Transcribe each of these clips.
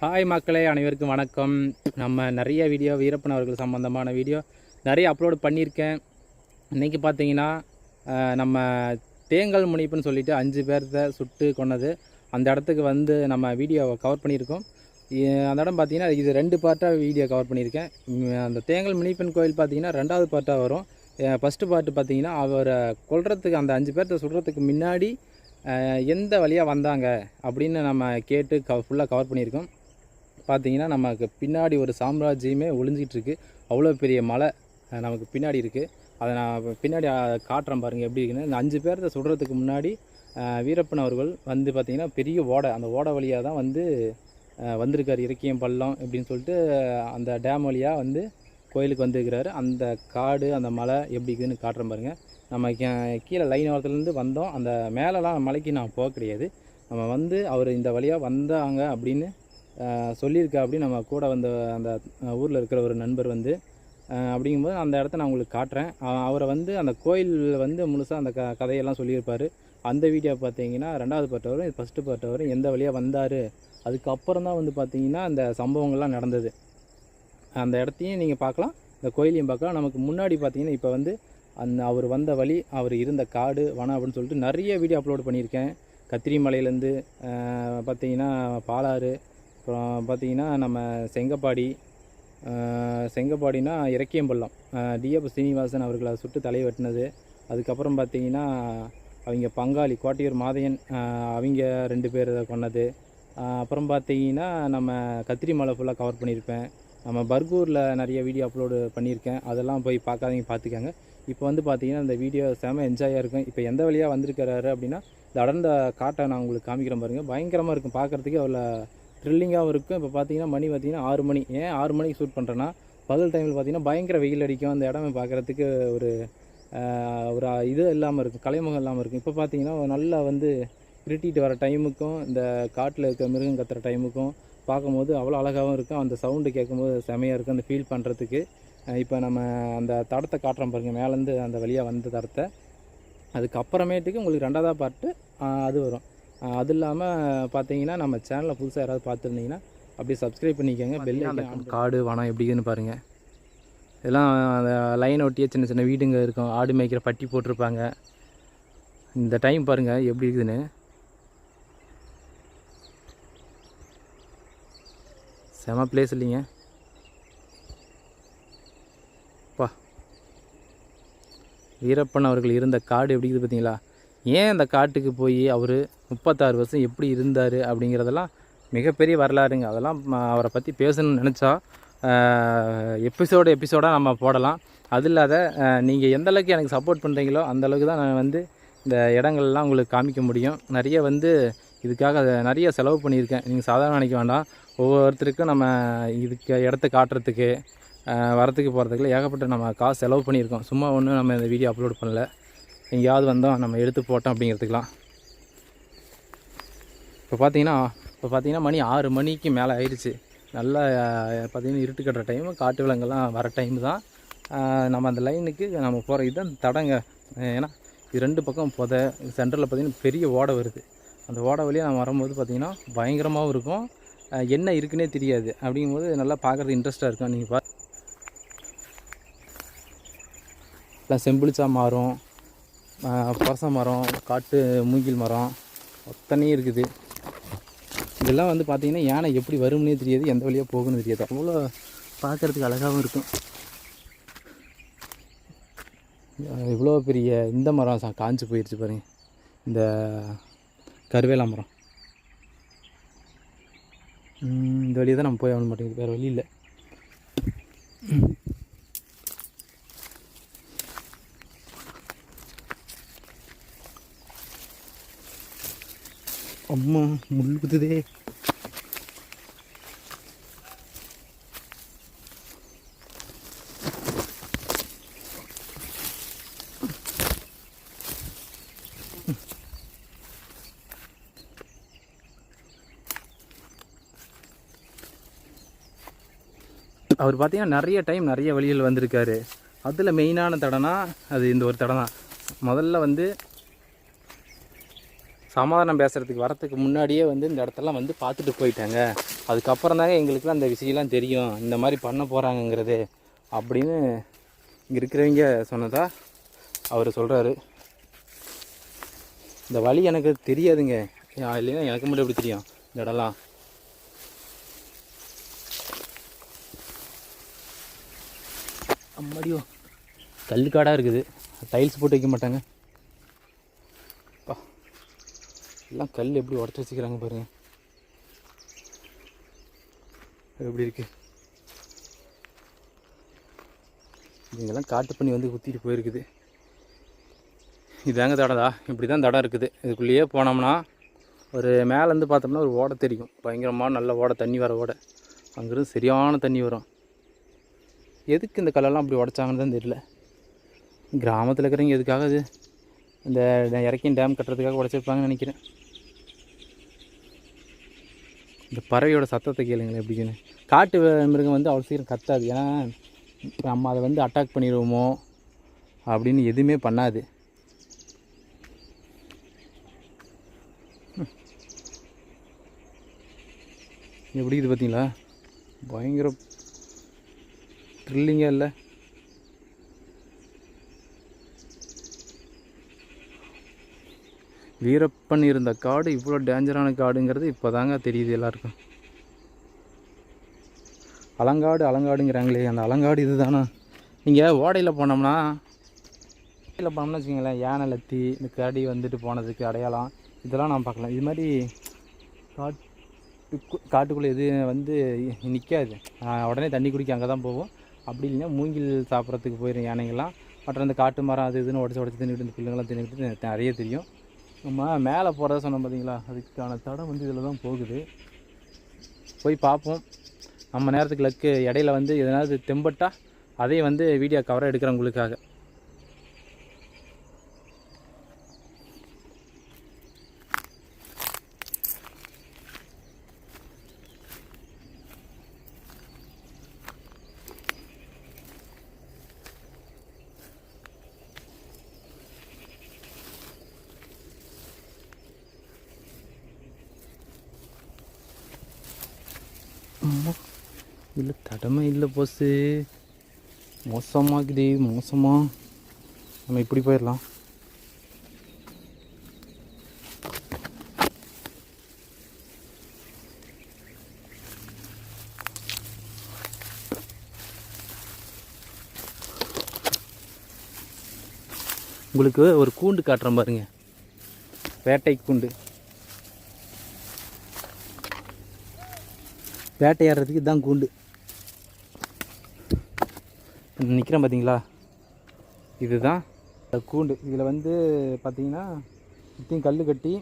Hi மக்களே அனைவருக்கும் வணக்கம். நம்ம நிறைய வீடியோ வீரப்பன் அவர்கள் சம்மந்தமான வீடியோ நிறைய அப்லோட் பண்ணியிருக்கேன். இன்றைக்கி பார்த்தீங்கன்னா நம்ம தேங்கல் முனிப்புன்னு சொல்லிட்டு அஞ்சு பேர்த்த சுட்டு கொன்னது. அந்த இடத்துக்கு வந்து நம்ம வீடியோவை கவர் பண்ணியிருக்கோம். அந்த இடம் பார்த்திங்கன்னா இது ரெண்டு பார்ட்டாக வீடியோ கவர் பண்ணியிருக்கேன். அந்த தேங்கல் முனிப்பன் கோயில் பார்த்தீங்கன்னா ரெண்டாவது பார்ட்டாக வரும். ஃபஸ்ட்டு பார்ட்டு பார்த்தீங்கன்னா அவரை கொல்றதுக்கு அந்த அஞ்சு பேர்த்த சுடுறதுக்கு முன்னாடி எந்த வழியாக வந்தாங்க அப்படின்னு நம்ம கேட்டு க ஃபுல்லாக கவர் பண்ணியிருக்கோம். பார்த்தீங்கன்னா நமக்கு பின்னாடி ஒரு சாம்ராஜ்யமே ஒளிஞ்சிட்டு இருக்குது அவ்வளோ பெரிய மலை நமக்கு பின்னாடி இருக்குது அதை நான் பின்னாடி காட்டுறேன் பாருங்கள் எப்படி இருக்குன்னு. இந்த அஞ்சு பேர்த்த சுடுறதுக்கு முன்னாடி வீரப்பன் அவர்கள் வந்து பார்த்திங்கன்னா பெரிய ஓடை அந்த ஓடை வழியாக தான் வந்து வந்திருக்கார். இறக்கியம் பள்ளம் இப்படின்னு சொல்லிட்டு அந்த டேம் வழியாக வந்து கோயிலுக்கு வந்திருக்கிறாரு. அந்த காடு அந்த மலை எப்படி இருக்குதுன்னு காட்டுறேன் பாருங்கள் நம்ம கீழே லைன் ஓரத்துலேருந்து வந்தோம். அந்த மேலெலாம் மலைக்கு நான் போக கிடையாது. நம்ம வந்து அவர் இந்த வழியாக வந்தாங்க அப்படின்னு சொல்லியிருக்கா அப்படின்னு நம்ம கூட வந்த அந்த ஊரில் இருக்கிற ஒரு நண்பர் வந்து அப்படிங்கும்போது அந்த இடத்த நான் உங்களுக்கு காட்டுறேன். அவரை வந்து அந்த கோயிலில் வந்து முழுசாக அந்த க கதையெல்லாம் சொல்லியிருப்பார். அந்த வீடியோ பார்த்தீங்கன்னா ரெண்டாவது பார்ட் வரும் ஃபஸ்ட்டு பார்ட் வரும் எந்த வழியாக வந்தார் அதுக்கப்புறம் தான் வந்து பார்த்தீங்கன்னா அந்த சம்பவங்கள்லாம் நடந்தது. அந்த இடத்தையும் நீங்கள் பார்க்கலாம் இந்த கோயிலையும் பார்க்கலாம். நமக்கு முன்னாடி பார்த்தீங்கன்னா இப்போ வந்து அந்த அவர் வந்த வழி அவர் இருந்த காடு வனம் அப்படின்னு சொல்லிட்டு நிறைய வீடியோ அப்லோட் பண்ணியிருக்கேன். கத்திரி மலையிலேருந்து பார்த்தீங்கன்னா பாலாறு அப்புறம் பார்த்தீங்கன்னா நம்ம செங்கப்பாடி செங்கப்பாடினா இறக்கியம்பள்ளம். டிஎப் சீனிவாசன் அவர்களை சுட்டு தலை வெட்டினது. அதுக்கப்புறம் பார்த்தீங்கன்னா அவங்க பங்காளி கோட்டையூர் மாதையன் அவங்க ரெண்டு பேர் கொண்டது அப்புறம் பார்த்திங்கன்னா நம்ம கத்திரி மலை ஃபுல்லாக கவர் பண்ணியிருப்பேன். நம்ம பர்கூரில் நிறைய வீடியோ அப்லோடு பண்ணியிருக்கேன். அதெல்லாம் போய் பார்க்காதீங்க பார்த்துக்கங்க. இப்போ வந்து பார்த்திங்கன்னா இந்த வீடியோ செம என்ஜாயாக இருக்கும். இப்போ எந்த வழியாக வந்திருக்கிறாரு அப்படின்னா இந்த அடர்ந்த காட்டை நான் உங்களுக்கு காமிக்கிறேன் பாருங்கள் பயங்கரமாக இருக்கும். பார்க்குறதுக்கே அவ்வளோ த்ரில்லிங்காகவும் இருக்கும். இப்போ பார்த்தீங்கன்னா மணி பார்த்தீங்கன்னா ஆறு மணி. ஏன் ஆறு மணிக்கு ஷூட் பண்ணுறேன்னா பகல் டைமில் பார்த்தீங்கன்னா பயங்கர வெயில் அடிக்கும். அந்த இடமே பார்க்குறதுக்கு ஒரு ஒரு இது இல்லாமல் இருக்கும். கலைமுகம் இல்லாமல் இருக்கும். இப்போ பார்த்தீங்கன்னா நல்லா வந்து இருட்டிட்டு வர டைமுக்கும் இந்த காட்டில் இருக்க மிருகம் கத்துற டைமுக்கும் பார்க்கும்போது அவ்வளோ அழகாகவும் இருக்கும். அந்த சவுண்டு கேட்கும்போது செமையாக இருக்கும். அந்த ஃபீல் பண்ணுறதுக்கு இப்போ நம்ம அந்த தடத்தை காட்டுறோம் பாருங்கள் மேலேருந்து அந்த வழியாக வந்த தடத்தை. அதுக்கப்புறமேட்டுக்கு உங்களுக்கு ரெண்டாவதாக பார்ட்டு அது வரும். அது இல்லாமல் பார்த்தீங்கன்னா நம்ம சேனலில் புதுசாக யாராவது பார்த்துருந்தீங்கன்னா அப்படியே சப்ஸ்கிரைப் பண்ணிக்கோங்க. பெல் காடு வனம் எப்படி இருக்குன்னு பாருங்கள் இதெல்லாம் அந்த லைன் ஒட்டியே சின்ன சின்ன வீடுங்க இருக்கும். ஆடு மேய்க்கிற பட்டி போட்டிருப்பாங்க. இந்த டைம் பாருங்கள் எப்படி இருக்குதுன்னு. செம பிளேஸ் இல்லைங்க. பா வீரப்பன் அவர்கள் இருந்த காடு எப்படி இருக்குது பார்த்தீங்களா ஏன் அந்த காட்டுக்கு போய் அவர் முப்பத்தாறு வருஷம் எப்படி இருந்தார் அப்படிங்கிறதெல்லாம் மிகப்பெரிய வரலாறுங்க. அதெல்லாம் அவரை பற்றி பேசணும்னு நினச்சா எபிசோடு எபிசோடாக நம்ம போடலாம். அது இல்லாத நீங்கள் எந்த அளவுக்கு எனக்கு சப்போர்ட் பண்ணுறீங்களோ அந்த அளவுக்கு தான் நான் வந்து இந்த இடங்கள்லாம் உங்களுக்கு காமிக்க முடியும். நிறைய வந்து இதுக்காக அதை நிறைய செலவு பண்ணியிருக்கேன். நீங்கள் சாதாரண நினைக்க வேண்டாம். ஒவ்வொருத்தருக்கும் நம்ம இதுக்கு இடத்த காட்டுறதுக்கு வரத்துக்கு போகிறதுக்குள்ள ஏகப்பட்ட நம்ம காசு செலவு பண்ணியிருக்கோம். சும்மா ஒன்றும் நம்ம இந்த வீடியோ அப்லோட் பண்ணல. எங்கேயாவது வந்தோம் நம்ம எடுத்து போட்டோம் அப்படிங்கிறதுக்கெலாம் இப்போ பார்த்தீங்கன்னா இப்போ பார்த்தீங்கன்னா மணி ஆறு மணிக்கு மேலே ஆயிடுச்சு. நல்லா பார்த்தீங்கன்னா இருட்டு கட்டுற டைமு காட்டு விலங்கெல்லாம் வர டைம் தான். நம்ம அந்த லைனுக்கு நம்ம போகிற இதுதான் தடங்க. ஏன்னா இது ரெண்டு பக்கம் புதை சென்டரில் பார்த்திங்கன்னா பெரிய ஓடை வருது. அந்த ஓடை வழியாக நம்ம வரும்போது பார்த்திங்கன்னா பயங்கரமாகவும் இருக்கும். என்ன இருக்குன்னே தெரியாது. அப்படிங்கும்போது நல்லா பார்க்குறது இன்ட்ரெஸ்ட்டாக இருக்கும். நீங்கள் பா எல்லாம் செம்பிளிச்சா மரம் பரச மரம் காட்டு மூங்கில் மரம் அத்தனையும் இருக்குது. இதெல்லாம் வந்து பார்த்திங்கன்னா யானை எப்படி வரும்னே தெரியாது எந்த வழியாக போகும்னு தெரியாது. அவ்வளோ பார்க்குறதுக்கு அழகாகவும் இருக்கும். இவ்வளோ பெரிய இந்த மரம் சா காஞ்சி போயிடுச்சு பாருங்க. இந்த கருவேலா மரம். இந்த வழியை தான் நம்ம போய் ஆக மாட்டேங்குது. வேறு வழி இல்லை. அம்மா முள் குத்துதே அவர் பார்த்தீங்கன்னா நிறைய டைம் நிறைய வழிகள் வந்திருக்காரு. அதில் மெயினான தடம்னா அது இந்த ஒரு தடம் தான் முதல்ல வந்து சமாதானம் பேசுகிறதுக்கு வரத்துக்கு முன்னாடியே வந்து இந்த இடத்தெல்லாம் வந்து பார்த்துட்டு போயிட்டாங்க. அதுக்கப்புறம் தாங்க எங்களுக்குலாம் அந்த விஷயம்லாம் தெரியும். இந்த மாதிரி பண்ண போகிறாங்கங்கிறது அப்படின்னு இங்கே இருக்கிறவங்க சொன்னதா அவர் சொல்கிறாரு இந்த வழி எனக்கு தெரியாதுங்க. இல்லைன்னா எனக்கு மட்டும் எப்படி தெரியும் இந்த இடம்லாம்? அம்மாடியோ கல்லுக்காடாக இருக்குது. டைல்ஸ் போட்டு வைக்க மாட்டாங்க அப்பா எல்லாம் கல் எப்படி உடச்சி வச்சுக்கிறாங்க பாருங்க. எப்படி இருக்கு? இங்கெல்லாம் காட்டு பண்ணி வந்து குத்திட்டு போயிருக்குது. இதாங்க தடதா இப்படி தான் தடம் இருக்குது. இதுக்குள்ளேயே போனோம்னா ஒரு மேலேருந்து பார்த்தோம்னா ஒரு ஓடை தெரியும். பயங்கரமாக நல்ல ஓடை தண்ணி வர ஓடை. அங்கேருந்து சரியான தண்ணி வரும். எதுக்கு இந்த கல்லெல்லாம் அப்படி உடச்சாங்கன்னு தான் தெரியல. கிராமத்தில் இருக்கிறவங்க எதுக்காக இது இந்த இறக்கின் டேம் கட்டுறதுக்காக உடச்சிருப்பாங்கன்னு நினைக்கிறேன். இந்த பறவையோட சத்தத்தை கேளுங்களேன் எப்படின்னு காட்டு மிருகம் வந்து அவ்வளோ சீக்கிரம் கத்தாது. ஏன்னா நம்ம அதை வந்து அட்டாக் பண்ணிடுவோமோ அப்படின்னு எதுவுமே பண்ணாது. எப்படி இது பார்த்தீங்களா? பயங்கர த்ரில்லிங்காக இல்லை? வீரப்பன் இருந்த காடு இவ்வளோ டேஞ்சரான காடுங்கிறது இப்போ தாங்க தெரியுது எல்லாருக்கும். அலங்காடு அலங்காடுங்கிறாங்களே அந்த அலங்காடு இதுதானா? நீங்கள் ஓடையில் போனோம்னா ஓடையில் போனோம்னா வச்சுக்கோங்களேன் யானை லத்தி இந்த கடி வந்துட்டு போனதுக்கு அடையாளம் இதெல்லாம் நான் பார்க்கலாம் இது மாதிரி காட்டுக்கு காட்டுக்குள்ளே எது வந்து நிற்காது உடனே தண்ணி குடிக்க அங்கே தான் போவோம். அப்படி இல்லைன்னா மூங்கில் சாப்பிட்றதுக்கு போயிடும் யானைங்கள்லாம் மற்ற அந்த காட்டு மரம் அது இதுன்னு உடச்சி உடச்சி தின்னுட்டு இந்த பிள்ளைங்களாம் தின்னுட்டு நிறைய தெரியும். நம்ம மேலே போகிறத சொன்னோம் பார்த்தீங்களா அதுக்கான தடம் வந்து இதில் தான் போகுது. போய் பார்ப்போம். நம்ம நேரத்துக்கு லக்கு இடையில வந்து எதனாவது தெம்பட்டா அதையும் வந்து வீடியோ கவராக எடுக்கிறேன் உங்களுக்காக அம்மா இல்லை தடமை இல்லை போஸு மோசமாகுது மோசமாக நம்ம இப்படி போயிடலாம். உங்களுக்கு ஒரு கூண்டு காட்டுறேன் பாருங்க. வேட்டை கூண்டு. வேட்டையாடுறதுக்கு இதுதான் கூண்டு. நிற்கிறேன் பார்த்தீங்களா இதுதான். கூண்டு. இதில் வந்து பார்த்தீங்கன்னா சுற்றியும் கல் கட்டி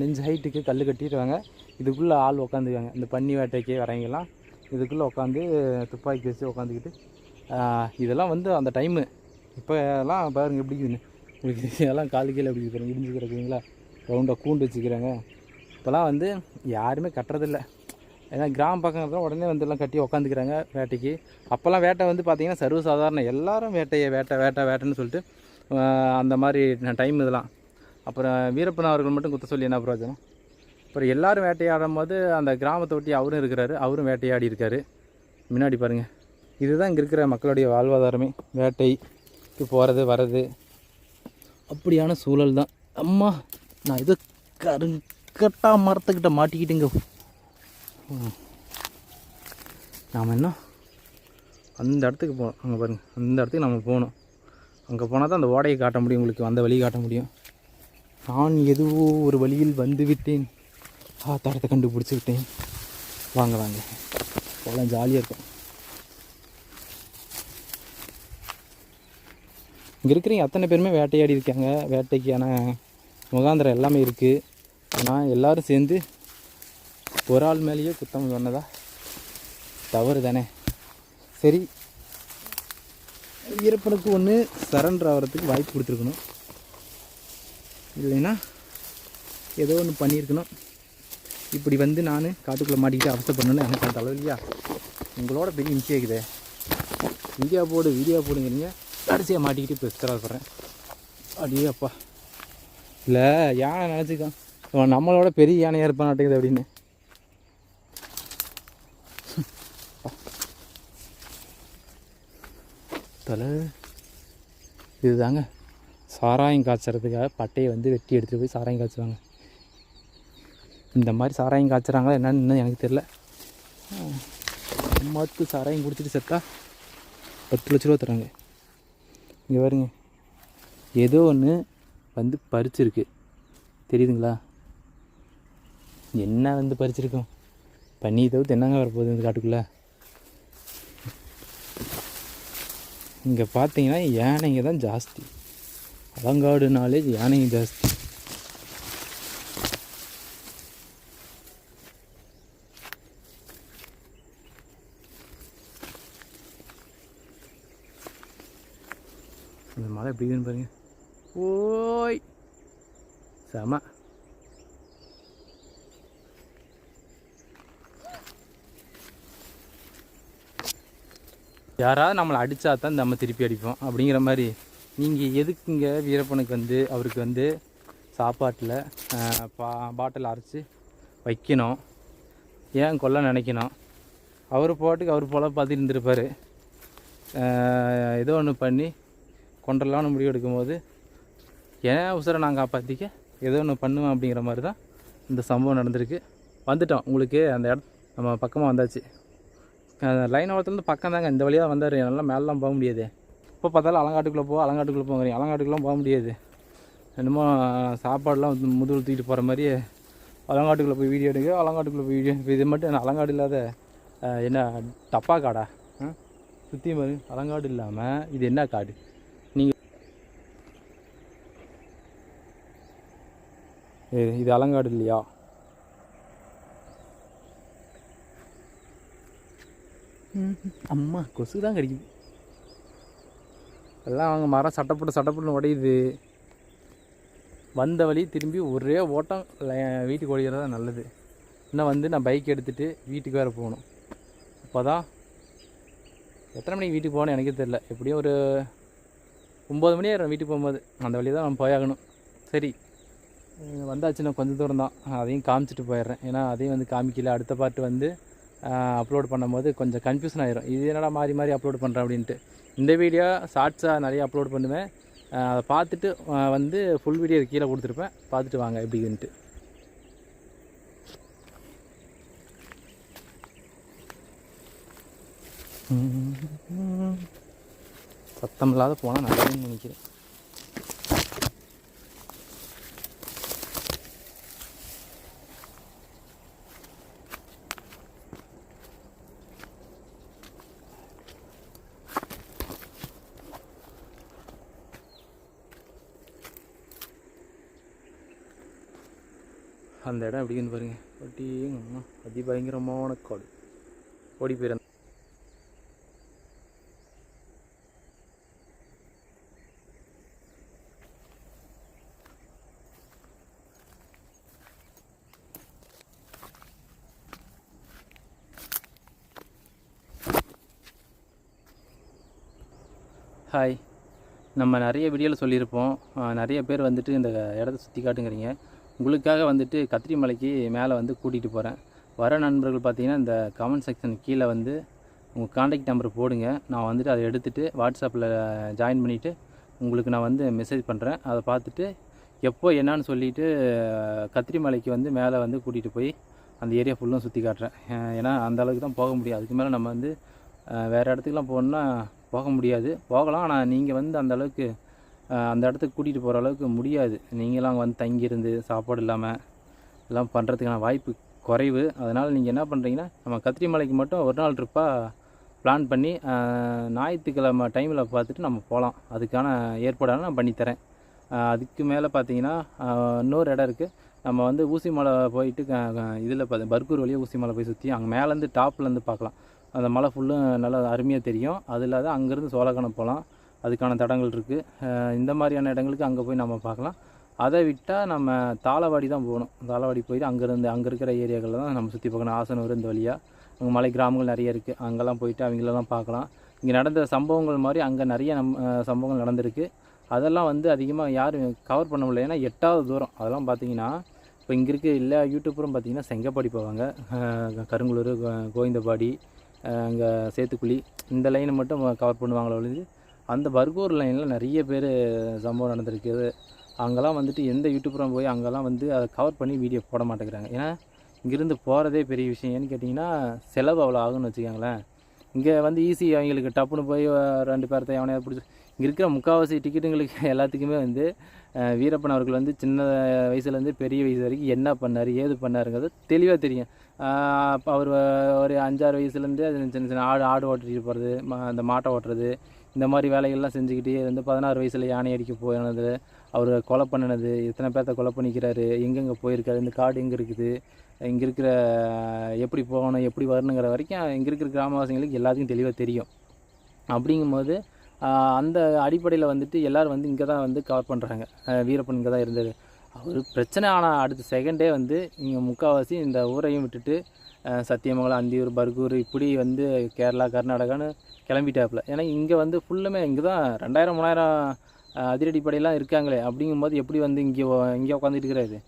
நெஞ்சு ஹைட்டுக்கு கல் கட்டிடுவாங்க இதுக்குள்ளே ஆள் உக்காந்துக்குவாங்க இந்த பன்னி வேட்டைக்கு வரவங்கெல்லாம் இதுக்குள்ளே உட்காந்து துப்பாக்கி வச்சு உட்காந்துக்கிட்டு இதெல்லாம் வந்து அந்த டைமு இப்போலாம் பாருங்கள் பாருங்க எப்படி இருக்குதுன்னு உங்களுக்கு இதெல்லாம் காலு கீழே எப்படி பாருங்க. இடிஞ்சு ரவுண்டாக கூண்டு வச்சுக்கிறாங்க. இப்போலாம் வந்து யாருமே கட்டுறதில்ல. ஏன்னா கிராம பக்கம் உடனே வந்து எல்லாம் கட்டி உக்காந்துக்கிறாங்க வேட்டைக்கு. அப்போல்லாம் வேட்டை வந்து பார்த்திங்கன்னா சர்வசாதாரணம் எல்லாரும் வேட்டையை வேட்டை வேட்டை வேட்டைன்னு சொல்லிட்டு அந்த மாதிரி டைம் இதெல்லாம். அப்புறம் வீரப்பன் அவர்கள் மட்டும் குத்த சொல்லி என்ன பிரயோஜனம்? அப்புறம் எல்லாரும் வேட்டையாடும் போது அந்த கிராமத்தை ஒட்டி அவரும் இருக்கிறாரு அவரும் வேட்டையாடி இருக்காரு. முன்னாடி பாருங்கள் இதுதான் இங்கே இருக்கிற மக்களுடைய வாழ்வாதாரமே. வேட்டைக்கு போகிறது வர்றது. அப்படியான சூழல் தான் அம்மா நான் இது கட்டாக மரத்துக்கிட்ட மாட்டிக்கிட்டுங்க. நாம் என்ன? அந்த இடத்துக்கு போகணும் அங்கே பாருங்கள் அந்த இடத்துக்கு நம்ம போகணும். அங்கே போனால் தான் அந்த ஓடையை காட்ட முடியும் உங்களுக்கு வந்த வழி காட்ட முடியும். நான் எதுவோ ஒரு வழியில் வந்து விட்டேன். ஆ தடத்தை கண்டுபிடிச்சி விட்டேன். வாங்க வாங்க. போகலாம் ஜாலியாக இருக்கும். இங்கே இருக்கிறவங்க அத்தனை பேருமே வேட்டையாடி இருக்காங்க. வேட்டைக்கான முகாந்திரம் எல்லாமே இருக்குது ஆனால் எல்லோரும் சேர்ந்து ஒரு ஆள் மேலேயே குத்தம் சொன்னதா? தவறு தானே சரி. வீரப்பனுக்கு ஒன்று சரண்டர் ஆகிறதுக்கு வாய்ப்பு கொடுத்துருக்கணும். இல்லைன்னா ஏதோ ஒன்று பண்ணியிருக்கணும். இப்படி வந்து நான் காட்டுக்குள்ளே மாட்டிக்கிட்டு அவசரப்படணும்னு எனக்கு அந்த இல்லையா? உங்களோட பெரிய இன்ச்சி இந்தியா வீடியோ போடு வீடியோ போடுங்கிறீங்க. கடைசியாக மாட்டிக்கிட்டு இப்போ எஸ்தராப்படுறேன் அடியே அப்பா. இல்லை யானை நினச்சிக்கான். நம்மளோட பெரிய யானையாக இருப்பான் நாட்டுக்குது அப்படின்னு. தலை. இதுதாங்க. சாராயம் காய்ச்சறதுக்காக பட்டையை வந்து வெட்டி எடுத்துகிட்டு போய் சாராயம் காய்ச்சுவாங்க. இந்த மாதிரி சாராயம் காய்ச்சறாங்களா என்னன்னு இன்னும் எனக்கு தெரில அம்மாவுக்கு சாராயம் குடிச்சிட்டு செத்தா பத்து லட்ச ரூபா தராங்க இங்கே பாருங்க. ஏதோ ஒன்று வந்து பறிச்சிருக்கு. தெரியுதுங்களா? என்ன வந்து பறிச்சிருக்கோம்? பண்ணி தவிர்த்து என்னங்க வரப்போகுது இந்த காட்டுக்குள்ளே? இங்கே பார்த்தீங்கன்னா யானைங்க தான் ஜாஸ்தி. அலங்காடுனாலே யானைங்க ஜாஸ்தி. இந்த மலை எப்படி இருக்குன்னு பாருங்க. ஓய்! செம. யாராவது நம்மளை அடித்தா தான் நம்ம திருப்பி அடிப்போம். அப்படிங்கிற மாதிரி நீங்கள் எதுக்குங்க வீரப்பனுக்கு வந்து அவருக்கு வந்து சாப்பாட்டில் பா பாட்டில் அரைச்சி வைக்கணும்? ஏன் கொல்ல நினைக்கணும்? அவர் பாட்டுக்கு அவர் போல் பார்த்துட்டு இருந்திருப்பார். ஏதோ ஒன்று பண்ணி கொண்டலான்னு முடிவு எடுக்கும்போது ஏன் உசரை நான் காப்பாற்றிக்க ஏதோ ஒன்று பண்ணுவேன். அப்படிங்கிற மாதிரி தான் இந்த சம்பவம் நடந்திருக்கு. வந்துட்டோம். உங்களுக்கு அந்த இடம் நம்ம பக்கமாக வந்தாச்சு. லைன் ஓரத்துலேருந்து பக்கம் தாங்க. இந்த வழியாக வந்தார். நல்லா மேலாம் போக முடியாது. இப்போ பார்த்தாலும் அலங்காட்டுக்குள்ளே போ அலங்காட்டுக்குள்ளே போங்கிறீங்க. அலங்காட்டுக்குலாம் போக முடியாது. என்னமோ சாப்பாடெலாம் வந்து முதுகில் தூக்கிட்டு போகிற மாதிரி அலங்காட்டுக்குள்ளே போய் வீடியோ எடுக்க அலங்காட்டுக்குள்ளே போய் வீடியோ இப்போ இது மட்டும் என்ன அலங்காடு இல்லாத என்ன டப்பா காடா? சுற்றி மாதிரி அலங்காடு இல்லாமல் இது என்ன காடு? நீங்கள் இது அலங்காடு இல்லையா? அம்மா கொசு தான் கடிக்குது. எல்லாம் அவங்க மரம் சட்டப்பட்டு சட்டப்பட்டு உடையுது. வந்த வழி திரும்பி ஒரே ஓட்டம் வீட்டுக்கு ஓடிக்கிறது தான் நல்லது. இன்னும் வந்து நான் பைக் எடுத்துகிட்டு வீட்டுக்கு வேறு போகணும். அப்போ தான் எத்தனை மணிக்கு வீட்டுக்கு போகணும் எனக்கே தெரில எப்படியும் ஒரு ஒம்பது மணி ஆயிரம் வீட்டுக்கு போகும்போது. அந்த வழி தான் நம்ம போயாகணும் சரி வந்தாச்சுன்னா கொஞ்சம் தூரம் தான் அதையும் காமிச்சிட்டு போயிடுறேன். ஏன்னா அதையும் வந்து காமிக்கல. அடுத்த பாட்டு வந்து அப்லோட் பண்ணும்போது கொஞ்சம் கன்ஃபியூஷன் ஆயிரும். இது என்னடா மாறி மாறி அப்லோட் பண்ணுறேன் அப்படின்ட்டு. இந்த வீடியோ ஷார்ட்ஸாக நிறைய அப்லோட் பண்ணுவேன். அதை பார்த்துட்டு வந்து ஃபுல் வீடியோ கீழே கொடுத்துருப்பேன். பார்த்துட்டு வாங்க எப்படின்ட்டு சத்தம் இல்லாத போனால் நல்லதுன்னு நினைக்கிறேன். அந்த இடம் எப்படின்னு பாருங்க. பட்டி அதிபயங்கரமான காடு. ஓடி போயிருந்த ஹாய் நம்ம நிறைய வீடியோவில் சொல்லியிருப்போம். நிறைய பேர் வந்துட்டு இந்த இடத்த சுற்றி காட்டுங்கிறீங்க. உங்களுக்காக வந்துட்டு கத்திரி மலைக்கு மேலே வந்து கூட்டிகிட்டு போகிறேன் வர நண்பர்கள் பார்த்தீங்கன்னா இந்த கமெண்ட் செக்ஷன் கீழே வந்து உங்கள் காண்டாக்ட் நம்பர் போடுங்க. நான் வந்துட்டு அதை எடுத்துகிட்டு வாட்ஸ்அப்பில் ஜாயின் பண்ணிவிட்டு உங்களுக்கு நான் வந்து மெசேஜ் பண்ணுறேன் அதை பார்த்துட்டு எப்போ என்னன்னு சொல்லிவிட்டு கத்திரி மலைக்கு வந்து மேலே வந்து கூட்டிகிட்டு போய் அந்த ஏரியா ஃபுல்லும் சுற்றி காட்டுறேன். ஏன்னா அந்த அளவுக்கு தான் போக முடியும். அதுக்கு மேலே நம்ம வந்து வேறு இடத்துக்குலாம் போகணுன்னா போக முடியாது. போகலாம். ஆனால் நீங்கள் வந்து அந்த அளவுக்கு அந்த இடத்துக்கு கூட்டிகிட்டு போகிற அளவுக்கு முடியாது. நீங்களாம் அங்கே வந்து தங்கியிருந்து சாப்பாடு இல்லாமல் எல்லாம் பண்ணுறதுக்கான வாய்ப்பு குறைவு. அதனால் நீங்கள் என்ன பண்ணுறீங்கன்னா நம்ம கத்திரி மலைக்கு மட்டும் ஒரு நாள் ட்ரிப்பாக பிளான் பண்ணி ஞாயிற்றுக்கிழமை டைமில் பார்த்துட்டு நம்ம போகலாம் அதுக்கான ஏற்பாடான நான் பண்ணித்தரேன் அதுக்கு மேலே பார்த்தீங்கன்னா இன்னொரு இடம் இருக்குது நம்ம வந்து ஊசி மலை போயிட்டு இதில் பார்த்து பர்கூர் வழியாக ஊசி மலை போய் சுற்றி அங்கே மேலேருந்து டாப்லேருந்து பார்க்கலாம். அந்த மலை ஃபுல்லும் நல்லா அருமையாக தெரியும். அது இல்லாத அங்கேருந்து சோழகணம் போகலாம் அதுக்கான தடங்கள் இருக்குது இந்த மாதிரியான இடங்களுக்கு அங்கே போய் நம்ம பார்க்கலாம். அதை விட்டால் நம்ம தாளவாடி தான் போகணும். தாளவாடி போயிட்டு அங்கேருந்து அங்கே இருக்கிற ஏரியாக்களில் தான் நம்ம சுற்றி பார்க்கணும். ஆசனூர் இந்த வழியாக அங்கே மலை கிராமங்கள் நிறைய இருக்குது அங்கெல்லாம் போயிட்டு அவங்களெல்லாம் பார்க்கலாம். இங்கே நடந்த சம்பவங்கள் மாதிரி அங்கே நிறைய நம் சம்பவங்கள் நடந்திருக்கு. அதெல்லாம் வந்து அதிகமாக யாரும் கவர் பண்ண முடியல. ஏன்னா எட்டாவது தூரம். அதெல்லாம் பார்த்தீங்கன்னா இப்போ இங்கே இருக்க எல்லா யூடியூப்பரும் பார்த்தீங்கன்னா செங்கப்பாடி போவாங்க. கருங்குளூர் கோவிந்தபாடி அங்கே சேத்துக்குழி இந்த லைனை மட்டும் கவர் பண்ணுவாங்களே ஒழிஞ்சு அந்த பர்கூர் லைனில் நிறைய பேர் சம்பவம் நடந்திருக்குது. அங்கெல்லாம் வந்துட்டு எந்த யூடியூப்பரும் போய் அங்கெல்லாம் வந்து அதை கவர் பண்ணி வீடியோ போட மாட்டேங்கிறாங்க. ஏன்னா இங்கேருந்து போகிறதே பெரிய விஷயம். ஏன்னு கேட்டிங்கன்னா செலவு அவ்வளோ ஆகும்னு வச்சுக்கோங்களேன். இங்கே வந்து ஈஸி அவங்களுக்கு டப்புன்னு போய் ரெண்டு பேர்த்த எவனையாவது பிடிச்சி இங்கே இருக்கிற முக்கால்வாசி டிக்கெட்டுங்களுக்கு எல்லாத்துக்குமே வந்து வீரப்பன் அவர்கள் வந்து சின்ன வயசுலேருந்து பெரிய வயசு வரைக்கும் என்ன பண்ணார் ஏது பண்ணாருங்கிறது தெளிவாக தெரியும். அவர் ஒரு அஞ்சாறு வயசுலேருந்து அது சின்ன சின்ன ஆடு ஆடு ஓட்டிட்டு போகிறது அந்த மாட்டை ஓட்டுறது இந்த மாதிரி வேலைகள்லாம் செஞ்சுக்கிட்டே வந்து பதினாறு வயசில் யானை அடிக்க போனது அவர் கொலை பண்ணினது எத்தனை பேர்த்த கொலை பண்ணிக்கிறாரு எங்கெங்கே போயிருக்காரு இந்த காடு எங்கே இருக்குது இங்கே இருக்கிற எப்படி போகணும் எப்படி வரணுங்கிற வரைக்கும் இங்கே இருக்கிற கிராமவாசிகளுக்கு எல்லாத்துக்கும் தெளிவாக தெரியும். அப்படிங்கும்போது அந்த அடிப்படையில் வந்துட்டு எல்லோரும் வந்து இங்கே தான் வந்து கவர் பண்ணுறாங்க வீரப்பன் இங்கே தான் இருந்தார் அவர் பிரச்சனை ஆனால் அடுத்த செகண்டே வந்து இங்கே முக்கால்வாசி இந்த ஊரையும் விட்டுட்டு சத்தியமங்கலம் அந்தியூர் பர்கூர் இப்படி வந்து கேரளா கர்நாடகான்னு கிளம்பிட்டாப்புல. ஏன்னா இங்கே வந்து ஃபுல்லுமே இங்கே தான் ரெண்டாயிரம் மூணாயிரம் அதிரடிப்படையெல்லாம் இருக்காங்களே. அப்படிங்கும்போது எப்படி வந்து இங்கே இங்கே உட்காந்துட்டு இருக்கிறாரு?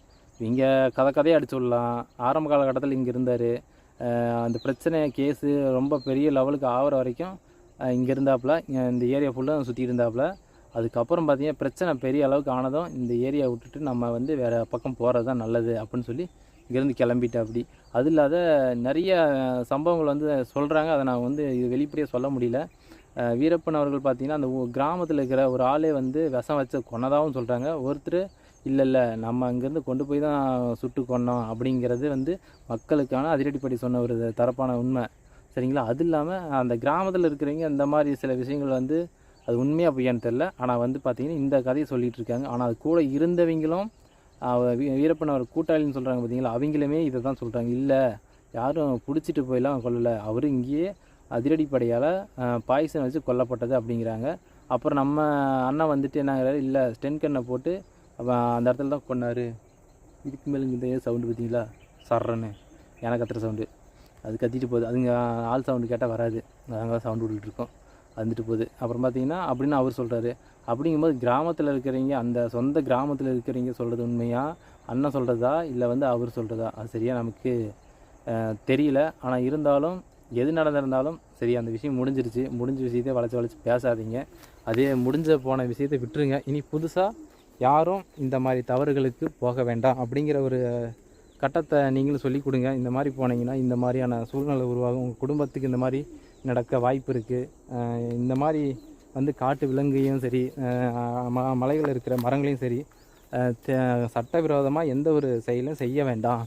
இங்கே கதை கதையை அடிச்சு விடலாம். ஆரம்ப காலகட்டத்தில் இங்கே இருந்தார். அந்த பிரச்சனை கேஸு ரொம்ப பெரிய லெவலுக்கு ஆகிற வரைக்கும் இங்கே இருந்தாப்புல. இந்த ஏரியா ஃபுல்லாக சுற்றி இருந்தாப்புல. அதுக்கப்புறம் பார்த்தீங்கன்னா பிரச்சனை பெரிய அளவுக்கு ஆனதும் இந்த ஏரியா விட்டுட்டு நம்ம வந்து வேறு பக்கம் போகிறது தான் நல்லது அப்படின்னு சொல்லி இங்கேருந்து கிளம்பிட்டா அப்படி. அது இல்லாத நிறைய சம்பவங்கள் வந்து சொல்கிறாங்க அதை நான் வந்து இது வெளிப்படையாக சொல்ல முடியல. வீரப்பன் அவர்கள் பார்த்தீங்கன்னா அந்த கிராமத்தில் இருக்கிற ஒரு ஆளே வந்து விஷம் வச்சு கொன்னதாகவும் சொல்கிறாங்க ஒருத்தர் இல்லை இல்லை நம்ம அங்கேருந்து கொண்டு போய் தான் சுட்டு கொண்டோம் அப்படிங்கிறது வந்து மக்களுக்கான அதிரடிப்படி சொன்ன ஒரு தரப்பான உண்மை. சரிங்களா? அது இல்லாமல் அந்த கிராமத்தில் இருக்கிறவங்க இந்த மாதிரி சில விஷயங்கள் வந்து அது உண்மையாக பொய்யான்னு தெரில ஆனால் வந்து பார்த்திங்கன்னா இந்த கதையை சொல்லிகிட்டு இருக்காங்க. ஆனால் அது கூட இருந்தவங்களும் வீரப்பன் அவர் கூட்டாளின்னு சொல்கிறாங்க பார்த்தீங்களா அவங்களுமே இதை தான் சொல்கிறாங்க இல்லை யாரும் பிடிச்சிட்டு போயெல்லாம் கொல்லலை. அவர் இங்கேயே அதிரடிப்படையால் பாய்சன் வச்சு கொல்லப்பட்டது அப்படிங்கிறாங்க. அப்புறம் நம்ம அண்ணன் வந்துட்டு என்னங்கிறாரு இல்லை ஸ்டென் கண்ணை போட்டு அந்த இடத்துல தான் கொண்டார் இதுக்கு மேலே இந்த சவுண்டு பார்த்தீங்களா சர்றன்னு. எனக்கு கத்துற சவுண்டு அது கத்திட்டு போகுது. அதுங்க ஆள் சவுண்டு கேட்டால் வராது. நாங்கள் சவுண்டு விட்டுட்டுருக்கோம் வந்துட்டு போகுது. அப்புறம் பார்த்தீங்கன்னா அப்படின்னு அவர் சொல்கிறாரு அப்படிங்கும்போது கிராமத்தில் இருக்கிறவங்க அந்த சொந்த கிராமத்தில் இருக்கிறவங்க சொல்கிறது உண்மையாக அண்ணன் சொல்கிறதா இல்லை வந்து அவர் சொல்கிறதா அது சரியாக நமக்கு தெரியல. ஆனால் இருந்தாலும் எது நடந்திருந்தாலும் சரி அந்த விஷயம் முடிஞ்சிருச்சு. முடிஞ்ச விஷயத்தை வளைச்சி வளைச்சி பேசாதீங்க. அதே முடிஞ்ச போன விஷயத்தை விட்டுருங்க. இனி புதுசாக யாரும் இந்த மாதிரி தவறுகளுக்கு போக வேண்டாம். அப்படிங்கிற ஒரு கட்டத்தை நீங்களும் சொல்லிக் கொடுங்க. இந்த மாதிரி போனீங்கன்னா இந்த மாதிரியான சூழ்நிலை உருவாகும். உங்கள் குடும்பத்துக்கு இந்த மாதிரி நடக்க வாய்ப்பு இருக்குது இந்த மாதிரி வந்து காட்டு விலங்கையும் சரி ம மலைகள் இருக்கிற மரங்களையும் சரி சட்டவிரோதமாக எந்த ஒரு செயலும் செய்ய வேண்டாம்.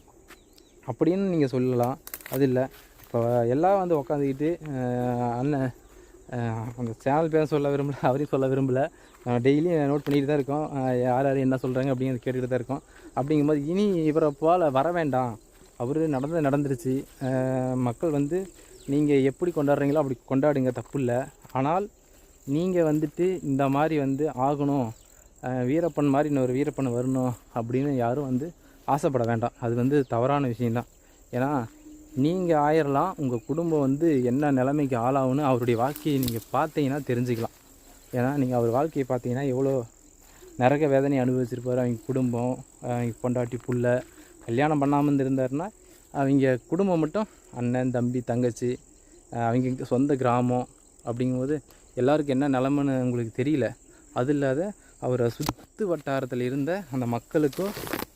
அப்படின்னு நீங்கள் சொல்லலாம். அது இல்லை. இப்போ எல்லாம் வந்து உக்காந்துக்கிட்டு அண்ணன் அந்த சேனல் பேர் சொல்ல விரும்பல அவரையும் சொல்ல விரும்பல. டெய்லியும் நோட் பண்ணிட்டு தான் இருக்கோம். யார் யார் என்ன சொல்கிறாங்க அப்படிங்கிறது கேட்டுக்கிட்டு தான் இருக்கோம். அப்படிங்கும்போது இனி இவரை போல் வர வேண்டாம். அவர் நடந்தது நடந்துருச்சு. மக்கள் வந்து நீங்கள் எப்படி கொண்டாடுறீங்களோ அப்படி கொண்டாடுங்க தப்பு இல்லை ஆனால் நீங்கள் வந்துட்டு இந்த மாதிரி வந்து ஆகணும் வீரப்பன் மாதிரி இன்னொரு வீரப்பன் வரணும் அப்படின்னு யாரும் வந்து ஆசைப்பட வேண்டாம். அது வந்து தவறான விஷயந்தான் ஏன்னா நீங்கள் ஆயிரலாம் உங்கள் குடும்பம் வந்து என்ன நிலைமைக்கு ஆளாகும்னு அவருடைய வாழ்க்கையை நீங்கள் பார்த்தீங்கன்னா தெரிஞ்சுக்கலாம். ஏன்னா நீங்கள் அவர் வாழ்க்கையை பார்த்தீங்கன்னா எவ்வளோ நரக வேதனை அனுபவிச்சிருப்பார். அவங்க குடும்பம் அவங்க பொண்டாட்டி புள்ள கல்யாணம் பண்ணாமல் இருந்திருந்தாருன்னா அவங்க குடும்பம் மட்டும் அண்ணன் தம்பி தங்கச்சி அவங்க சொந்த கிராமம் அப்படிங்கும்போது எல்லாருக்கும் என்ன நிலமைன்னு உங்களுக்கு தெரியல. அது இல்லாத அவரை சுற்று வட்டாரத்தில் இருந்த அந்த மக்களுக்கும்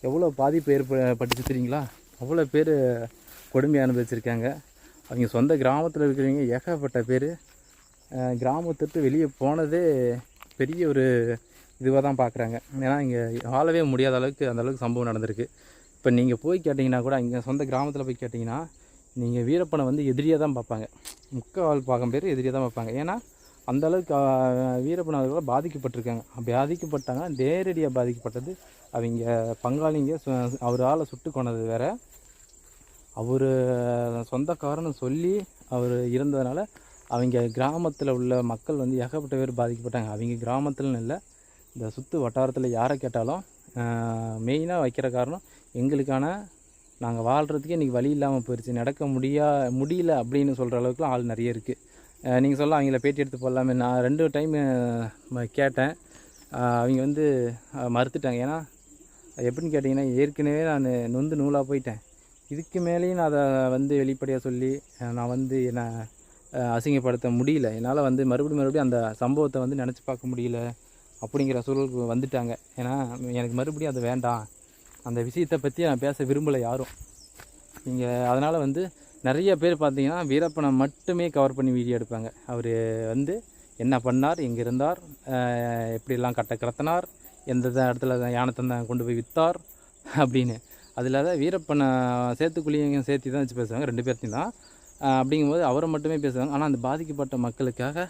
எவ்வளோ பாதிப்பு ஏற்பட்டுச்சு தெரியுங்களா? அவ்வளோ பேர் கொடுமையாக அனுபவிச்சிருக்காங்க. அவங்க சொந்த கிராமத்தில் இருக்கிறவங்க ஏகப்பட்ட பேர் கிராமத்தைட்டு வெளியே போனதே பெரிய ஒரு இதுவாக தான் பார்க்குறாங்க ஏன்னா இங்கே வாழவே முடியாத அளவுக்கு அந்தளவுக்கு சம்பவம் நடந்திருக்கு. இப்போ நீங்கள் போய் கேட்டிங்கன்னா கூட இங்கே சொந்த கிராமத்தில் போய் கேட்டிங்கன்னா நீங்கள் வீரப்பனை வந்து எதிரியாக தான் பார்ப்பாங்க. முக்கால் பாகம் பேர் எதிரியாக தான் பார்ப்பாங்க. ஏன்னா அந்த அளவுக்கு வீரப்பன் அவர்கள் பாதிக்கப்பட்டிருக்காங்க. பாதிக்கப்பட்டாங்க நேரடியாக பாதிக்கப்பட்டது அவங்க பங்காளிங்க சு- சுட்டு கொண்டது வேற. அவர் சொந்தக்காரன்னு சொல்லி அவர் இருந்ததுனால அவங்க கிராமத்தில் உள்ள மக்கள் வந்து ஏகப்பட்ட பேர் பாதிக்கப்பட்டாங்க. அவங்க கிராமத்துலன்னு இல்லை இந்த சுற்று வட்டாரத்தில் யாரை கேட்டாலும் மெயினாக வைக்கிற காரணம் எங்களுக்கான நாங்கள் வாழ்கிறதுக்கே இன்றைக்கி வழி இல்லாமல் போயிடுச்சு நடக்க முடியா முடியல அப்படின்னு சொல்கிற அளவுக்குலாம் ஆள் நிறைய இருக்குது நீங்கள் சொல்ல அவங்கள பேட்டி எடுத்து போடலாமே. நான் ரெண்டு டைம் கேட்டேன். அவங்க வந்து மறுத்துட்டாங்க. ஏன்னா எப்படின்னு கேட்டிங்கன்னா ஏற்கனவே நான் நொந்து நூலாக போயிட்டேன். இதுக்கு மேலேயும் நான் அதை வந்து வெளிப்படையாக சொல்லி நான் வந்து என்னை அசிங்கப்படுத்த முடியல. என்னால் வந்து மறுபடியும் மறுபடியும் அந்த சம்பவத்தை வந்து நினச்சி பார்க்க முடியல. அப்படிங்கிற சூழலுக்கு வந்துட்டாங்க. ஏன்னா எனக்கு மறுபடியும் அது வேண்டாம். அந்த விஷயத்தை பற்றி நான் பேச விரும்பலை யாரும். நீங்கள் அதனால் வந்து நிறைய பேர் பார்த்தீங்கன்னா வீரப்பனை மட்டுமே கவர் பண்ணி வீடியோ எடுப்பாங்க. அவர் வந்து என்ன பண்ணார் எங்கே இருந்தார் எப்படிலாம் கட்ட கடத்தினார் எந்த இடத்துல யானை கொண்டு போய் விற்றார் அப்படின்னு. அது இல்லாத வீரப்பனை சேர்த்துக்குள்ளேயும் சேர்த்து தான் வச்சு பேசுவாங்க ரெண்டு பேர்த்தையும் தான். அப்படிங்கும்போது அவரை மட்டுமே பேசுவாங்க. ஆனால் அந்த பாதிக்கப்பட்ட மக்களுக்காக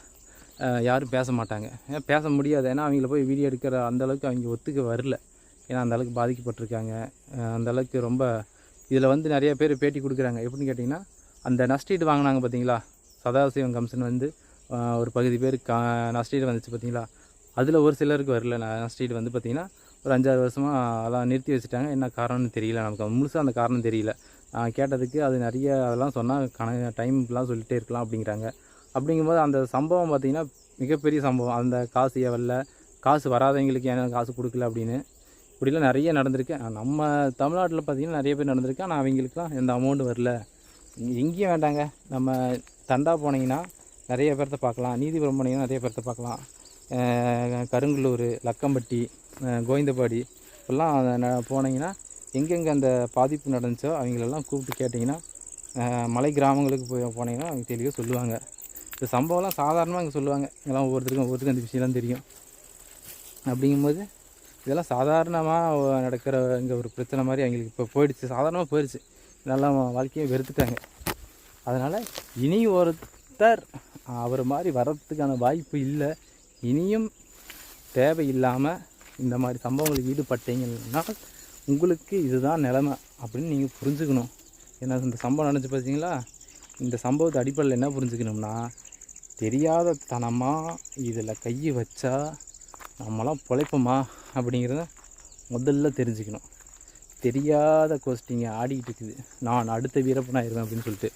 யாரும் பேச மாட்டாங்க. ஏன்னா பேச முடியாது. ஏன்னா அவங்கள போய் வீடியோ எடுக்கிற அந்த அளவுக்கு அவங்க ஒத்துக்க வரல. ஏன்னா அந்தளவுக்கு பாதிக்கப்பட்டிருக்காங்க. அந்தளவுக்கு ரொம்ப இதில் வந்து நிறைய பேர் பேட்டி கொடுக்குறாங்க. எப்படின்னு கேட்டிங்கன்னா அந்த நஷ்டீடு வாங்கினாங்க பார்த்தீங்களா சதாசிவம் கம்சன் வந்து ஒரு பகுதி பேர் கா நஷ்டீடு வந்துச்சு பார்த்தீங்களா அதில் ஒரு சிலருக்கு வரல. நஷ்டீடு வந்து பார்த்திங்கன்னா ஒரு அஞ்சாறு வருஷமாக அதெல்லாம் நிறுத்தி வச்சுட்டாங்க. என்ன காரணம்னு தெரியல நமக்கு. முழுசாக அந்த காரணம் தெரியல. நான் கேட்டதுக்கு அது நிறைய அதெல்லாம் சொன்னால் கண டைம்லாம் சொல்லிகிட்டே இருக்கலாம் அப்படிங்கிறாங்க. அப்படிங்கும்போது அந்த சம்பவம் பார்த்திங்கன்னா மிகப்பெரிய சம்பவம். அந்த காசு எவல்ல காசு வராதவங்களுக்கு ஏன் காசு கொடுக்கல அப்படின்னு? இப்படிலாம் நிறைய நடந்திருக்கு. நம்ம தமிழ்நாட்டில் பார்த்திங்கன்னா நிறைய பேர் நடந்திருக்கு. ஆனால் அவங்களுக்குலாம் எந்த அமௌண்ட்டும் வரல. எங்கேயும் வேண்டாங்க. நம்ம தண்டா போனீங்கன்னா நிறைய பேர்த்த பார்க்கலாம். நீதிபுரம் போனீங்கன்னா நிறைய பேர்த்த பார்க்கலாம். அஹ் கருங்கல்லூர் லக்கம்பட்டி கோவிந்தபாடி இப்பெல்லாம் போனீங்கன்னா எங்கெங்கே அந்த பாதிப்பு நடந்துச்சோ அவங்களெல்லாம் கூப்பிட்டு கேட்டிங்கன்னா மலை கிராமங்களுக்கு போய் போனீங்கன்னா அவங்க தெளிவாக சொல்லுவாங்க. இந்த சம்பவம்லாம் சாதாரணமாக இங்கே சொல்லுவாங்க. எல்லாம் ஒவ்வொருத்தருக்கும் ஒவ்வொருத்தருக்கும் அந்த விஷயம்லாம் தெரியும். அப்படிங்கும்போது இதெல்லாம் சாதாரணமாக நடக்கிற இங்கே ஒரு பிரச்சனை மாதிரி அவங்களுக்கு இப்போ போயிடுச்சு. சாதாரணமாக போயிடுச்சு நல்லா வாழ்க்கையை வெறுத்துட்டாங்க. அதனால் இனி ஒருத்தர் அவர் மாதிரி வர்றதுக்கான வாய்ப்பு இல்லை. இனியும் தேவையில்லாமல் இந்த மாதிரி சம்பவங்களுக்கு ஈடுபட்டீங்கன்னா உங்களுக்கு இதுதான் நிலமை அப்படின்னு நீங்கள் புரிஞ்சுக்கணும். ஏன்னா இந்த சம்பவம் நினச்சி பார்த்தீங்களா இந்த சம்பவத்தை அடிப்படையில் என்ன புரிஞ்சுக்கணும்னா தெரியாத தனமாக இதில் கையை வச்சா நம்மளாம் பிழைப்போமா அப்படிங்கிறத முதல்ல தெரிஞ்சுக்கணும். தெரியாத கோஸ்டிங்க ஆடிக்கிட்டு இருக்குது. நான் அடுத்த வீரப்பன் வீரப்பனாயிருவேன் அப்படின்னு சொல்லிட்டு.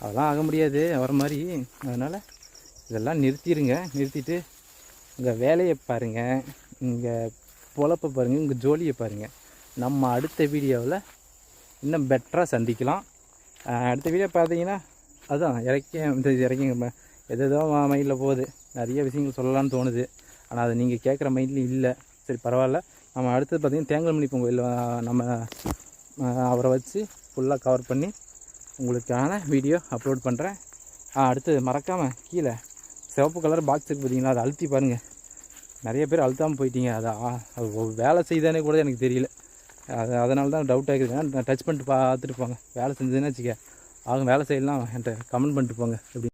அதெல்லாம் ஆக முடியாது. வர மாதிரி. அதனால் இதெல்லாம் நிறுத்திடுங்க நிறுத்திட்டு உங்கள் வேலையை பாருங்கள் இங்கே பொழப்பை பாருங்கள் உங்கள் ஜோலியை பாருங்கள் நம்ம அடுத்த வீடியோவில் இன்னும் பெட்டராக சந்திக்கலாம். அடுத்த வீடியோ பார்த்தீங்கன்னா அதுதான் இறக்கி இந்த இறக்கி எதோ மைண்டில் போகுது. நிறைய விஷயங்கள் சொல்லலாம்னு தோணுது. ஆனால் அது நீங்கள் கேட்குற மைண்ட்லேயும் இல்லை. சரி பரவாயில்ல. நம்ம அடுத்தது பார்த்தீங்கன்னா தேங்கல்மணி பொங்கல் நம்ம அவரை வச்சு ஃபுல்லாக கவர் பண்ணி உங்களுக்கான வீடியோ அப்லோட் பண்ணுறேன் அடுத்து மறக்காமல் கீழே சிவப்பு கலர் பாக்ஸ் இருக்குது பார்த்தீங்களா அதை அழுத்தி பாருங்கள் நிறைய பேர் அழுத்தாமல் போயிட்டீங்க. அதை அது வேலை செய்தானே கூட எனக்கு தெரியல. அது அதனால தான் டவுட் ஆகிருக்கு டச் பண்ணிட்டு பார்த்துட்டு போங்க. வேலை செஞ்சதுன்னு வச்சுக்க. அவங்க வேலை செய்யலாம். என்கிட்ட கமெண்ட் பண்ணிட்டு போங்க. எப்படி